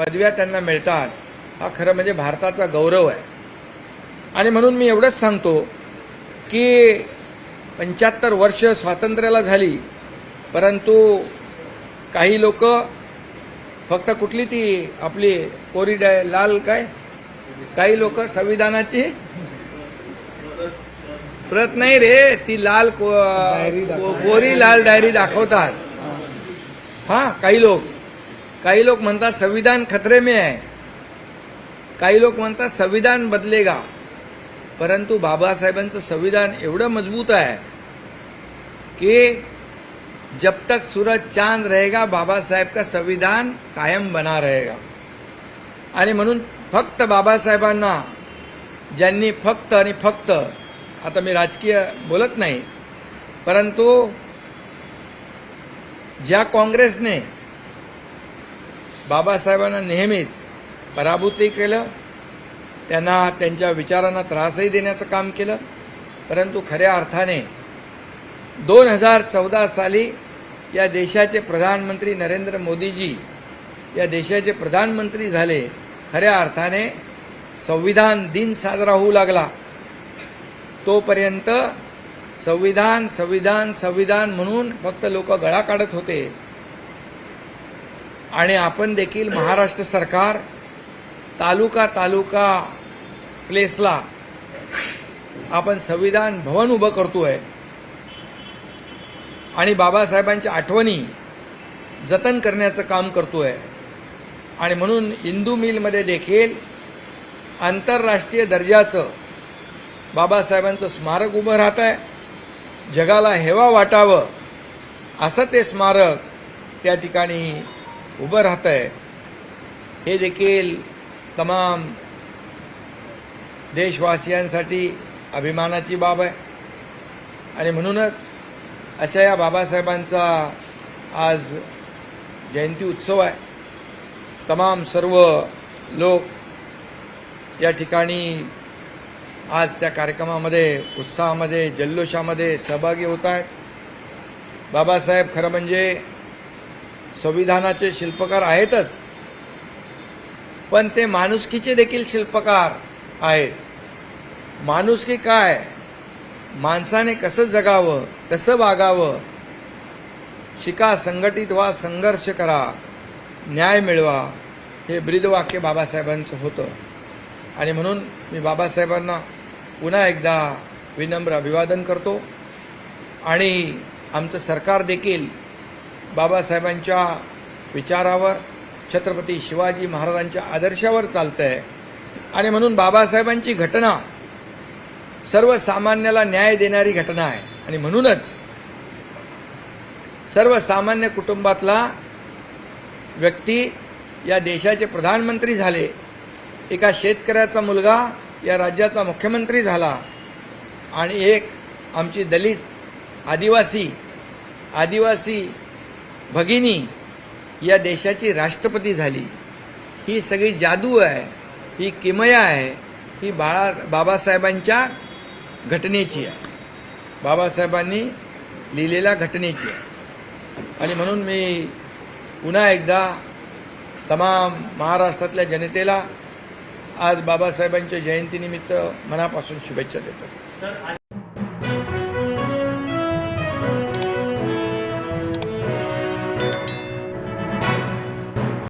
पदव्या त्यांना मिळतात. हा खरं म्हणजे भारताचा गौरव आहे. आणि म्हणून मी एवढंच सांगतो की पंच्याहत्तर वर्ष स्वातंत्र्याला झाली परंतु काही लोक फक्त कुठली ती आपली कोरी लाल काय? काही लोक संविधानाची प्रत नाही रे ती लाल कोरी लाल डायरी दाखवतात. हा काही लोक. काही लोक म्हणतात संविधान खतरे में आहे काही लोक म्हणतात संविधान बदलेगा। परंतु बाबासाहेबांचं संविधान एवढं मजबूत आहे कि जब तक सूरज चांद रहेगा बाबासाहेब का संविधान कायम बना रहेगा। आणि म्हणून फक्त बाबासाहेबांना ज्यांनी फक्त आणि फक्त आता मी राजकीय बोलत नाही परंतु ज्या काँग्रेसने बाबासाहेबांना नेहमीच पराभूतही केलं. त्यांना त्यांच्या विचारांना त्रासही देण्याचं काम केलं. परंतु खऱ्या अर्थाने दोन हजार चौदा साली या देशाचे प्रधानमंत्री नरेंद्र मोदीजी या देशाचे प्रधानमंत्री झाले. खऱ्या अर्थाने संविधान दिन साजरा होऊ लागला. तोपर्यंत संविधान संविधान संविधान म्हणून फक्त लोक गळा काढत होते. आणि आपण देखील महाराष्ट्र सरकार तालुका तालुका प्लेसला आपण संविधान भवन उभं करतो आहे आणि बाबासाहेबांच्या आठवणी जतन करण्याचं काम करतो आहे आणि म्हणून इंदू मिलमध्ये देखील आंतरराष्ट्रीय दर्जाचं बाबासाहेबांचं स्मारक उभं राहत आहे जगाला हेवा वाटावं असं ते स्मारक त्या ठिकाणी उभं राहत आहे हे देखील तमाम देशवासियांसाठी अभिमानाची बाब आहे. आणि म्हणूनच अशा या बाबासाहेबांचा आज जयंती उत्सव आहे. तमाम सर्व लोक या ठिकाणी आज त्या कार्यक्रमामध्ये उत्साहामध्ये जल्लोषामध्ये सहभागी होत आहेत. बाबासाहेब खरं म्हणजे संविधानाचे शिल्पकार आहेतच. पण ते माणुसकीचे देखील शिल्पकार आहेत. माणुसकी काय? माणसाने कसं जगावं कसं वागावं? शिका संघटित व्हा संघर्ष करा. न्याय मिळवा. हे ब्रीदवाक्य बाबासाहेबांचं होतं. आणि म्हणून मी बाबासाहेबांना पुन्हा एकदा विनम्र अभिवादन करतो. आणि आमचं सरकार देखील बाबासाहेबांच्या विचारावर छत्रपती शिवाजी महाराजांच्या आदर्शावर चालतं आहे आणि म्हणून बाबासाहेबांची घटना सर्वसामान्याला न्याय देणारी घटना आहे. आणि म्हणूनच सर्वसामान्य कुटुंबातला व्यक्ती या देशाचे प्रधानमंत्री झाले. एका शेतकऱ्याचा मुलगा या राज्याचा मुख्यमंत्री झाला. आणि एक आमची दलित आदिवासी आदिवासी भगिनी या देशाची राष्ट्रपती झाली. ही सगळी जादू आहे ही किमया आहे ही बाळा बाबासाहेबांच्या घटनेची आहे. बाबासाहेबांनी लिहिलेल्या घटनेची आहे. आणि म्हणून मी पुन्हा एकदा तमाम महाराष्ट्रातल्या जनतेला आज बाबासाहेबांच्या जयंतीनिमित्त मनापासून शुभेच्छा देतो.